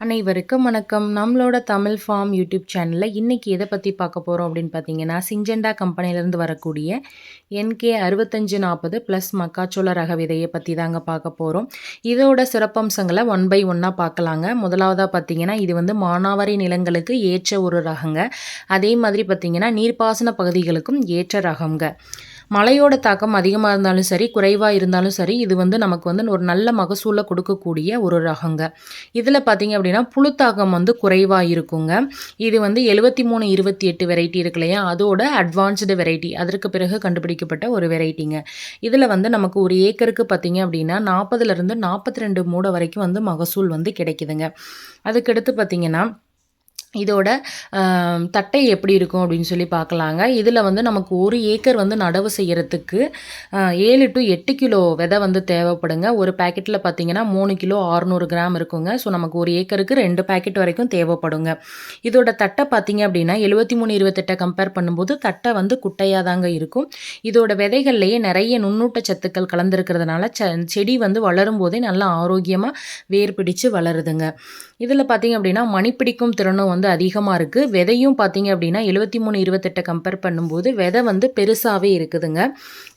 அனைவருக்கும் வணக்கம். நம்மளோட தமிழ் ஃபார்ம் யூடியூப் சேனலில் இன்றைக்கி எதை பற்றி பார்க்க போகிறோம் அப்படின்னு பார்த்தீங்கன்னா சிஞ்செண்டா கம்பெனிலேருந்து வரக்கூடிய என்கே அறுபத்தஞ்சு நாற்பது ப்ளஸ் மக்காச்சோள ரக விதையை பற்றி தாங்க பார்க்க போகிறோம் இதோட சிறப்பம்சங்களை ஒன் பை ஒன்னாக பார்க்கலாங்க. முதலாவதாக பார்த்தீங்கன்னா இது வந்து மானாவாரி நிலங்களுக்கு ஏற்ற ஒரு ரகங்க. அதே மாதிரி பார்த்தீங்கன்னா நீர்ப்பாசன பகுதிகளுக்கும் ஏற்ற ரகங்க. மழையோட தாக்கம் அதிகமாக இருந்தாலும் சரி குறைவாக இருந்தாலும் சரி இது வந்து நமக்கு வந்து ஒரு நல்ல மகசூலை கொடுக்கக்கூடிய ஒரு ரகங்க. இதில் பார்த்தீங்க அப்படின்னா புழுத்தாக்கம் வந்து குறைவாக இருக்குங்க. இது வந்து எழுபத்தி மூணு இருபத்தி எட்டு வெரைட்டி இருக்கு இல்லையா? அதோட அட்வான்ஸ்டு வெரைட்டி அதற்கு பிறகு கண்டுபிடிக்கப்பட்ட ஒரு வெரைட்டிங்க இதில் வந்து நமக்கு ஒரு ஏக்கருக்கு பார்த்தீங்க அப்படின்னா நாற்பதுலேருந்து நாற்பத்தி ரெண்டு மூடை வரைக்கும் வந்து மகசூல் வந்து கிடைக்குதுங்க. அதுக்கடுத்து பார்த்தீங்கன்னா இதோட தட்டை எப்படி இருக்கும் அப்படின்னு சொல்லி பார்க்கலாங்க. இதில் வந்து நமக்கு ஒரு ஏக்கர் வந்து நடவு செய்கிறதுக்கு ஏழு டு எட்டு கிலோ விதை வந்து தேவைப்படுங்க. ஒரு பேக்கெட்டில் பார்த்தீங்கன்னா மூணு கிலோ ஆறுநூறு கிராம் இருக்குங்க. ஸோ நமக்கு ஒரு ஏக்கருக்கு ரெண்டு பேக்கெட் வரைக்கும் தேவைப்படுங்க. இதோட தட்டை பார்த்தீங்க அப்படின்னா எழுபத்தி மூணு இருபத்தெட்டை கம்பேர் பண்ணும்போது தட்டை வந்து குட்டையாக தாங்க இருக்கும். இதோட விதைகள்லேயே நிறைய நுண்ணூட்ட சத்துக்கள் கலந்துருக்கிறதுனால ச செடி வந்து வளரும் போதே நல்லா ஆரோக்கியமாக வேர் பிடிச்சு வளருதுங்க. இதில் பார்த்தீங்க அப்படின்னா மணிப்பிடிக்கும் திறனும் வந்து வந்து அதிகமாக இருக்குது விதையும் பார்த்தீங்க அப்படின்னா எழுபத்தி மூணு இருபத்தெட்டை கம்பேர் பண்ணும்போது விதை வந்து பெருசாகவே இருக்குதுங்க.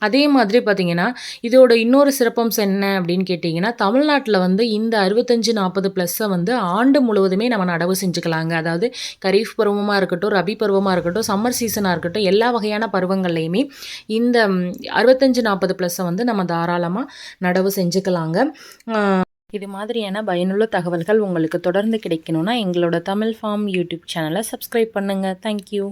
அதே மாதிரி பார்த்திங்கன்னா இதோட இன்னொரு சிறப்பம்சம் என்ன அப்படின்னு கேட்டிங்கன்னா தமிழ்நாட்டில் வந்து இந்த அறுபத்தஞ்சு நாற்பது ப்ளஸ்ஸை வந்து ஆண்டு முழுவதுமே நம்ம நடவு செஞ்சுக்கலாங்க. அதாவது கரீஃப் பருவமாக இருக்கட்டும் ரபி பருவமாக இருக்கட்டும் சம்மர் சீசனாக இருக்கட்டும் எல்லா வகையான பருவங்கள்லையுமே இந்த அறுபத்தஞ்சு நாற்பது ப்ளஸ்ஸை வந்து நம்ம தாராளமாக நடவு செஞ்சுக்கலாங்க. இது மாதிரியான பயனுள்ள தகவல்கள் உங்களுக்கு தொடர்ந்து கிடைக்கணும்னா எங்களோட தமிழ் ஃபார்ம் யூடியூப் சேனலை சப்ஸ்கிரைப் பண்ணுங்கள் தேங்க்யூ